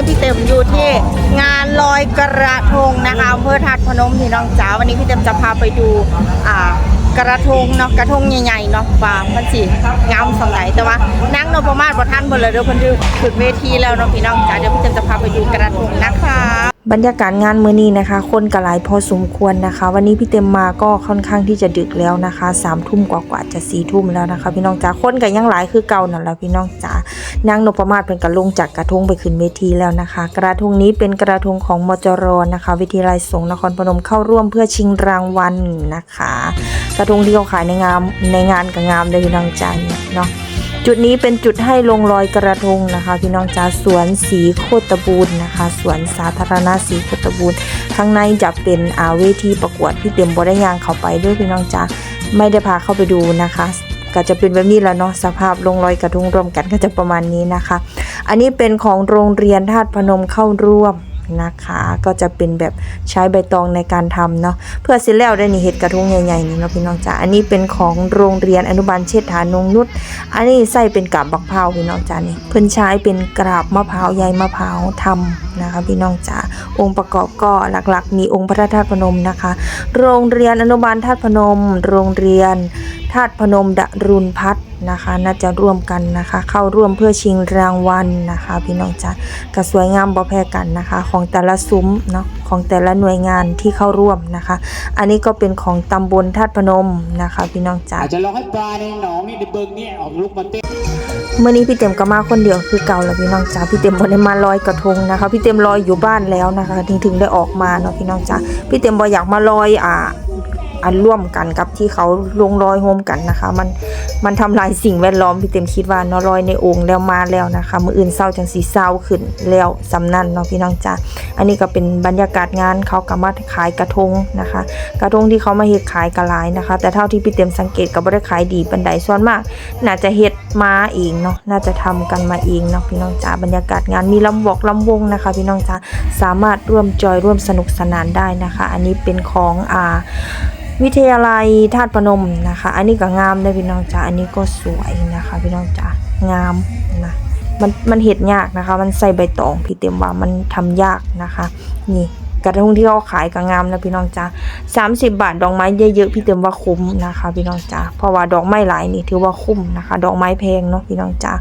นี้พี่เต็มอยู่ที่งานลอยกระทงนะคะอำเภอทัดพนมพี่น้องจ๋าวันนี้พี่เต็มจะพาไปดูอ่ากระทงเนาะกระทงใหญ่ๆเนาะว่ามันสิงามสำไหนแต่ว่านั่งนประมาณประท่านหมดเลยเดี๋ยวเพิ่นดูถึงเวทีแล้วเนาะพี่น้องจ๋าเดี๋ยวพี่เต็มจะพาไปดูกระทงนะคะ บรรยากาศงานมื้อนี้นะคะ คนกระหลายพอสมควรนะคะ วันนี้พี่เต็มมาก็ค่อนข้างที่จะดึกแล้วนะคะสามทุ่มกว่าๆจะสี่ทุ่มแล้วนะคะ พี่น้องจ๋าคนก็ยังหลายคือเก่านั่นแหละพี่น้องจ๋านางนพมาศเป็นกระลงจากกระทงไปขึ้นเวทีแล้วนะคะ กระทงนี้เป็นกระทงของมจรนะคะวิทยาลัยสงฆ์นครพนมเข้าร่วมเพื่อชิงรางวัลนะคะ กระทงที่เขาขายในงานในงานกับงามเลยพี่น้องจ๋าเนาะ จุดนี้เป็นจุดให้ลงรอยกระทงนะคะ พี่น้องจ๋าสวนสีโคตบูรณ์นะคะสวนสาธารณะสีโคตบูรณ์ข้างในจะเป็นอาเวทีประกวดพี่เต็มบได้ยางเข้าไปด้วยพี่น้องจ๋าไม่ได้พาเข้าไปดูนะคะก็จะเป็นแบบนี้แล้วเนาะสภาพลงรอยกระทงรวมกันก็จะประมาณนี้นะคะ อันนี้เป็นของโรงเรียนธาตุพนมเข้าร่วม นะคะ ก็จะเป็นแบบใช้ใบตองในการทำเนาะเพื่อสิแล้วได้นี่เห็ดกระทงใหญ่ๆนี่เนาะพี่น้องจ๋าอันนี้เป็นของโรงเรียนอนุบาลเชษฐานงนุชอันนี้ใส่เป็นกาบบักพร้าวพี่น้องจ๋านี่เพิ่นใช้เป็นกราบมะพร้าวใยมะพร้าวทำนะคะ พี่น้องจ๋าองค์ประกอบก็หลักๆ มีองค์พระธาตุพนมนะคะ โรงเรียนอนุบาลธาตุพนม โรงเรียน ธาตุพนมดรุณพัฒน์นะคะน่าจะร่วมกันนะคะ เข้าร่วมเพื่อชิงรางวัลนะคะ พี่น้องจ๋าก็สวยงามบ่แพ้กันนะคะ ของแต่ละซุ้มเนาะของแต่ละหน่วยงานที่เข้าร่วมนะคะ อันนี้ก็เป็นของตำบลธาตุพนมนะคะ พี่น้องจ๋าอาจจะลองให้ปลาในหนองนี่ในเบิงเนี่ยออกลูกมาเต้นเมื่อนี้พี่เต็มก็มาคนเดียวคือเก่าแล้วพี่น้องจ๋าพี่เต็มบ่ได้มาลอยกระทงนะคะ พี่เต็มลอยอยู่บ้านแล้วนะคะ ถึงถึงได้ออกมาเนาะพี่น้องจ๋าพี่เต็มบ่อยากมาลอยอ่า อันร่วมกันกับที่เขาลงรอยโฮมกันนะคะ มันมันทำลายสิ่งแวดล้อมพี่เต็มคิดว่าเนาะรอยในองค์แล้วมาแล้วนะคะมืออื่นเศร้าจังสีเศร้าขึ้นแล้วสำนั่นเนาะพี่น้องจ้าอันนี้ก็เป็นบรรยากาศงานเขากำลังขายกระทงนะคะ กระทงที่เขามาเฮ็ดขายกระไลายนะคะ แต่เท่าที่พี่เต็มสังเกตก็บ่ได้ขายดีปันใดส่วนมาก น่าจะเฮ็ดมาเองเนาะน่าจะทำกันมาเองเนาะพี่น้องจ๋าบรรยากาศงานมีลำบอกลำวงนะคะ พี่น้องจ๋าสามารถร่วมจอยร่วมสนุกสนานได้นะคะ อันนี้เป็นของอ่าวิทยาลัยธาตุพนมนะคะ อันนี้ก็งามเลยพี่น้องจ๋าอันนี้ก็สวยนะคะ พี่น้องจ๋างามนะมันมันเห็ดยากนะคะ มันใส่ใบตองพี่เต็มว่ามันทำยากนะคะ นี่ กระทงที่เขาขายก็งามนะพี่น้องจ๋า30บบาทดอกไม้เยอะๆพี่เต็มว่าคุ้มนะคะ พี่น้องจ๋าเพราะว่าดอกไม้หลายนี่ถือว่าคุ้มนะคะ ดอกไม้แพงเนาะพี่น้องจ๋า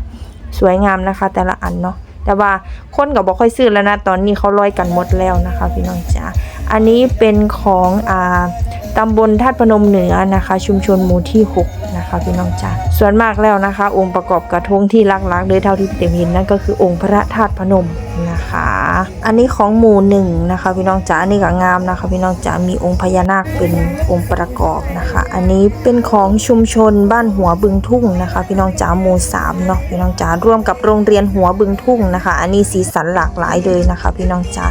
สวยงามนะคะ แต่ละอันเนาะแต่ว่าคนก็บ่ค่อยซื้อแล้วนะตอนนี้เขาลอยกันหมดแล้วนะคะ พี่น้องจ๋าอันนี้เป็นของอ่าตำบลธาตุพนมเหนือนะคะ ชุมชนหมู่ที่หก นะคะพี่น้องจ๋าส่วนมากแล้วนะคะ องค์ประกอบกระทงที่ลักๆโดยเท่าที่พี่เต็มเห็นนั่นก็คือองค์พระธาตุพนมนะคะ อันนี้ของหมู่หนึ่งนะคะ พี่น้องจ๋าอันนี้ก็งามนะคะ พี่น้องจ๋ามีองค์พญานาคเป็นองค์ประกอบนะคะ อันนี้เป็นของชุมชนบ้านหัวบึงทุ่งนะคะ พี่น้องจ๋าหมู่สามเนาะพี่น้องจ๋าร่วมกับโรงเรียนหัวบึงทุ่งนะคะ อันนี้สีสันหลากหลายเลยนะคะ พี่น้องจ๋า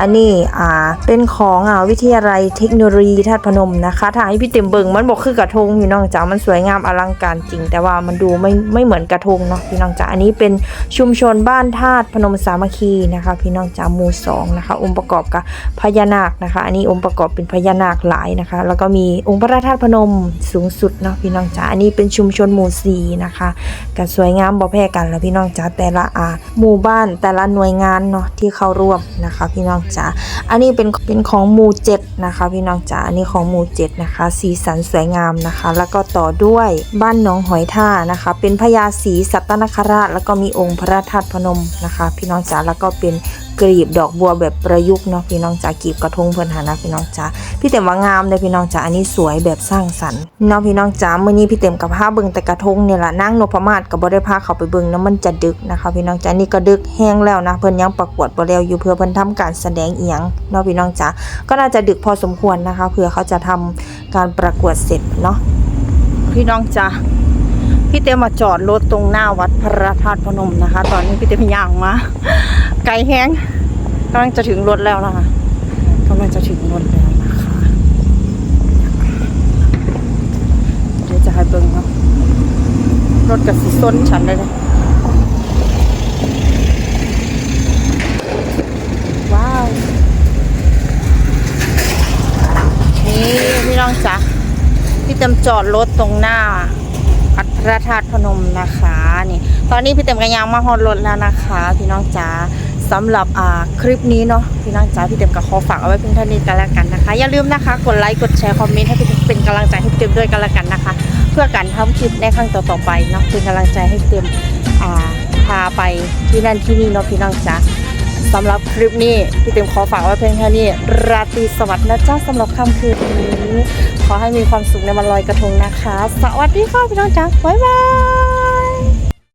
อันนี้อ่าเป็นของอ่าวิทยาลัยเทคโนโลยีธาตุพนมนะคะถ้าให้พี่เต็มเบิงมันบอกคือกระทงพี่น้องจ๋ามันสวยยงามอลังการจริง แต่ว่ามันดูไม่ไม่เหมือนกระทงเนาะพี่น้องจ๋าอันนี้เป็นชุมชนบ้านธาตุพนมสามัคคีนะคะ พี่น้องจ๋าหมู่สองนะคะองค์ประกอบกับพญานาคนะคะ อันนี้องค์ประกอบเป็นพญานาคหลายนะคะ แล้วก็มีองค์พระธาตุพนมสูงสุดเนาะพี่น้องจ๋าอันนี้เป็นชุมชนหมู่สี่นะคะก็สวยงามบ่แพ้กันแล้วพี่น้องจ๋าแต่ละอาหมู่บ้านแต่ละหน่วยงานเนาะที่เข้าร่วมนะคะ พี่น้องจ๋าอันนี้เป็นเป็นของหมู่เจ็ดนะคะ พี่น้องจ๋าอันนี้ของหมู่เจ็ดนะคะ สีสันสวยงามนะคะ แล้วก็ต่อด้วยบ้านหนองหอยท่านะคะ เป็นพญาศรีสัตนคราช แล้วก็มีองค์พระธาตุพนมนะคะ พี่น้องจ๋าแล้วก็เป็นกรีบดอกบัวแบบประยุกต์เนาะพี่น้องจ๋ากรีบกระทงเพิ่นหานะพี่น้องจ๋าพี่เต็มว่างามเลยพี่น้องจ๋าอันนี้สวยแบบสร้างสรรค์เนาะพี่น้องจ๋าเมื้อนี้พี่เต็มกับพาเบิ่งแต่กระทงเนี่ยละนั่งนพมาศก็บ่ได้พาเขาไปเบิ่งนะมันจะดึกนะคะ พี่น้องจ๋านี่ก็ดึกแห้งแล้วนะเพิ่นยังประกวดบ่แล้วอยู่เพื่อเพิ่นทำการแสดงเอียงเนาะพี่น้องจ๋าก็น่าจะดึกพอสมควรนะคะเผื่อเขาจะทำการประกวดเสร็จเนาะ พี่น้องจ้ะพี่เต้มาจอดรถตรงหน้าวัดพระธาตุพนมนะคะ ตอนนี้พี่เต้พยางมา ไกลแห้งกำลังจะถึงรถแล้วนะคะกำลังจะถึงรถแล้วนะคะเดี๋ยวจะให้เบิ้งเนาะรถกับสีส้นฉันเลยนะว้าวนี่พี่น้องจ๋า พี่ เต็มจอดรถตรงหน้าวัดพระธาตุพนมนะคะนี่ตอนนี้พี่เต็มกระยางมาฮอดรถแล้วนะคะ พี่น้องจ๋าสำหรับอ่าคลิปนี้เนาะพี่น้องจ๋าพี่เต็มก็ขอฝากเอาไว้เพียงเท่านี้กันแล้วกันนะคะ อย่าลืมนะคะ กดไลค์กดแชร์คอมเมนต์ให้พี่เต็มเป็นกำลังใจให้พี่เต็มด้วยกันแล้วกันนะคะ เพื่อการทำคลิปในครั้งต่อๆไปเนาะเป็นกำลังใจให้เต็มอ่าพาไปที่นั่นที่นี่เนาะพี่น้องจ๋า สำหรับคลิปนี้พี่เต็มขอฝากไว้เพียงแค่นี้ ราตรีสวัสดิ์นะจ๊ะสำหรับค่ำคืนนี้ ขอให้มีความสุขในวันลอยกระทงนะคะ สวัสดีค่ะพี่น้องจ้าบ๊ายบาย